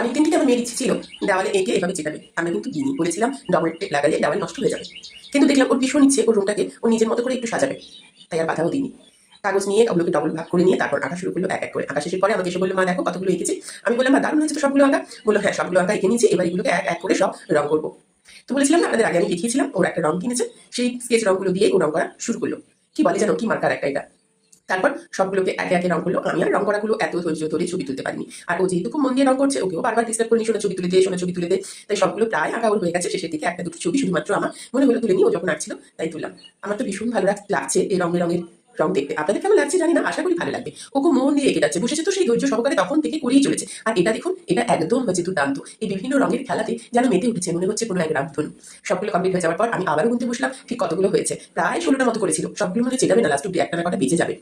অনেকদিন থেকে আমার মেয়ের ইচ্ছে ছিল দেওয়ালে এঁকে এভাবে চেটাবে। আমি কিন্তু দিইনি বলেছিলাম ডবল টেপ লাগালে দেওয়াল নষ্ট হয়ে যাবে। কিন্তু দেখলাম ওর ভীষণ ইচ্ছে, ওর রুমটাকে ও নিজের মতো করে একটু সাজাবে। তাই আর বাধাও দিইনি। কাগজ নিয়ে ওগুলোকে ডবল ভাগ করে নিয়ে তারপর আঁকা শুরু করল এক এক করে। আঁকা শেষের পরে আমাকে এসে বলল, মা, দেখো কতগুলো এঁকেছি। আমি বললাম, মা, দারুণ হয়েছে তো সবগুলো আঁকা। বলল হ্যাঁ সবগুলো আঁকা এঁকে নিয়েছি, এবার এগুলোকে এক এক করে সব রং করব। তো বলেছিলাম, না, আপনাদের আগে আমি দেখিয়েছিলাম, ওর একটা রং কিনেছে। সেই স্কেচ রংগুলো দিয়ে ও রং করা শুরু করল। কি বলে জানো, কি মার্কার একটা এটা? তারপর সবগুলোকে একে একে রং করল আমি আর রং করাগুলো এত ধৈর্য ধরে ছবি তুলতে পারিনি। আর ও যেহেতু খুব মন দিয়ে রং করছে, ওকেও বারবার ডিস্টার্ব করিনি শোনা ছবি তুলে দিয়ে শোনা ছবি তুলে দেয় তাই সবগুলো প্রায় আঁকা হয়ে গেছে শেষের দিকে। একটা দুটো ছবি শুধুমাত্র আমার মনে হলো তুলে নিয়ে ও যখন আঁকছিল, তাই তুললাম। আমার তো ভীষণ ভালো লাগ- লাগছে এই রঙের রঙের রং দেখতে আপনাদের কেমন লাগছে জানি না, আশা করি ভালো লাগবে। ওকে মন দিয়ে এঁকে যাচ্ছে। বসেছে তো সেই ধৈর্য সহকারে তখন থেকে করেই চলেছে। আর এটা দেখুন, এটা একদম হচ্ছে দুর্দান্ত। এই বিভিন্ন রঙের খেলাতে যেন মেতে উঠেছে, মনে হচ্ছে কোনো এক রামধনু সবগুলো কমপ্লিট হয়ে যাওয়ার পর আমি আবারও গুনতে বসলাম। ঠিক কতগুলো হয়েছে? প্রায় ষোলোটা মতো করেছিল। সবগুলো মনে চেটাবে না লাস্ট অব্দি একটা না কটা বেঁচে যাবে।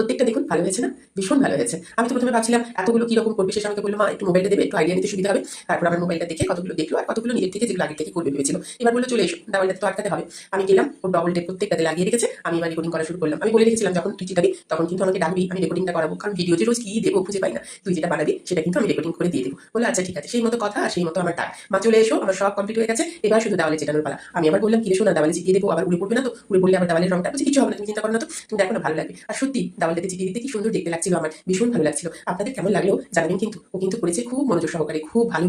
প্রত্যেকটা দেখুন ভালো হয়েছে না? ভীষণ ভালো হয়েছে। আমি তো প্রথমে ভাবছিলাম, এতগুলো কীরকম করবে? শেষে আমাকে বলল, মা, একটু মোবাইলটা দেবে, একটু আইডিয়া নিতে সুবিধা হবে। তারপর আমার মোবাইলটা দেখে কতগুলো দেখল আর কতগুলো নিজের থেকে যেগুলো আগে থেকে করবে ভেবেছিল। এবার বলল, চলে এসো দেওয়ালটা তো আটকাতে হবে। আমি গেলাম, ও ডবল টেপ প্রত্যেকটাতে লাগিয়ে রেখেছে। আমি এবার রেকর্ডিং করা শুরু করলাম। আমি বলে রেখেছিলাম, যখন তুই চিটাবি, তখন কিন্তু আমাকে ডাকবি, আমি রেকর্ডিংটা করাবো। কারণ ভিডিও যে রোজ কি দেবো খুঁজে পাই না। তুই যেটা বানাবি, সেটা কিন্তু আমি রেকর্ডিং করে দিয়ে দেবো। বলে আচ্ছা ঠিক আছে। সেই মতো কথা আর সেই মতো আমার ডাক মা, চলে এসো, আমার সব কমপ্লিট হয়ে গেছে। এবার শুধু দেওয়ালে চেটানোর পালা। আমি আবার বললাম কিরে শোনা দেওয়ালে চিটিয়ে দেবো, আবার উড়ে পড়বে না তো? উড়ে পড়লে আবার দেওয়ালের রংটা কিছু হবে না, তুমি চিন্তা করো না তো। তুমি দেখো ভালো লাগবে। আর সত্যি দেওয়ালটাতে চিটিয়ে দিতে কি সুন্দর দেখতে লাগছিল আমার, ভীষণ ভালো লাগছিল। আপনাদের কেমন লাগল জানাবেন কিন্তু। ও কিন্তু করেছে খুব মনোযোগ সহকারে, খুব ভালো